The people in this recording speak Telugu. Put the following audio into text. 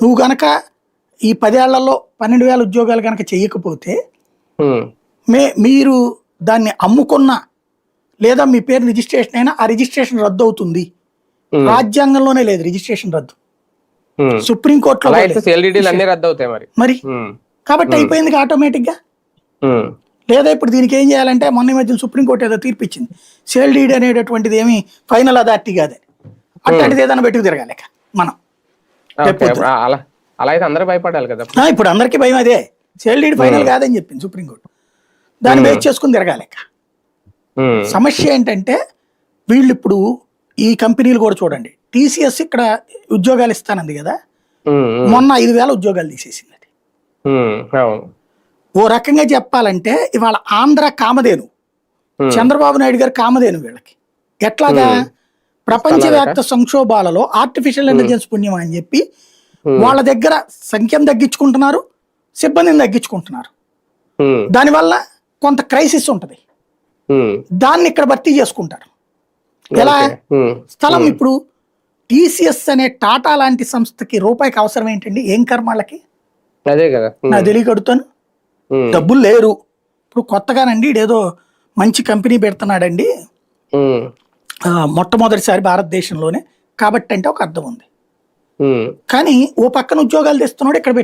నువ్వు గనక ఈ పదేళ్ళలో పన్నెండు వేల ఉద్యోగాలు కనుక చేయకపోతే మే మీరు దాన్ని అమ్ముకున్న లేదా మీ పేరు రిజిస్ట్రేషన్ అయినా ఆ రిజిస్ట్రేషన్ రద్దు అవుతుంది రాజ్యాంగంలోనే లేదు రిజిస్ట్రేషన్ రద్దు. సుప్రీంకోర్టులో మరి. కాబట్టి అయిపోయింది ఆటోమేటిక్గా లేదా ఇప్పుడు దీనికి ఏం చేయాలంటే మొన్న ఈ మధ్యన సుప్రీంకోర్టు ఏదో తీర్పు ఇచ్చింది సేల్ డీడ్ అనేటటువంటిది ఏమి ఫైనల్ అథారిటీ కాదని అట్లాంటిది ఏదైనా పెట్టుకు తిరగాలి మనం. అలా అలా అయితే అందరూ భయపడాలి కదా ఇప్పుడు అందరికీ భయం అదే. సేల్ డీడ్ ఫైనల్ కాదని చెప్పింది సుప్రీంకోర్టు దాన్ని బేస్ చేసుకుని తిరగాలి ఇక ఉమ్, సమస్య ఏంటంటే వీళ్ళు ఇప్పుడు ఈ కంపెనీలు కూడా చూడండి. టీసీఎస్ ఇక్కడ ఉద్యోగాలు ఇస్తానంది కదా. మొన్న ఐదు వేల ఉద్యోగాలు తీసేసింది అది. ఓ రకంగా చెప్పాలంటే ఇవాళ ఆంధ్ర కామధేను. చంద్రబాబు నాయుడు గారు కామధేను వీళ్ళకి. ఎట్లాగా? ప్రపంచవ్యాప్త సంక్షోభాలలో ఆర్టిఫిషియల్ ఇంటెలిజెన్స్ పుణ్యం అని చెప్పి వాళ్ళ దగ్గర సంఖ్యను తగ్గించుకుంటున్నారు సిబ్బందిని తగ్గించుకుంటున్నారు. దానివల్ల కొంత క్రైసిస్ ఉంటుంది. దాన్ని ఇక్కడ భర్తీ చేసుకుంటారు. ఎలా? స్థలం ఇప్పుడు టీసీఎస్ అనే టాటా లాంటి సంస్థకి రూపాయికి అవసరం ఏంటండి? ఏం కర్మాళ్ళకి అదే కదా. ఉమ్, నా తెలియకడుతాను డబ్బులు లేరు. ఇప్పుడు కొత్తగానండి ఈడేదో మంచి కంపెనీ పెడుతున్నాడండి. మొట్టమొదటిసారి భారతదేశంలోనే కాబట్టి అంటే ఒక అర్థం ఉంది. కానీ ఓ పక్కన ఉద్యోగాలు తెస్తున్నాడు ఇక్కడ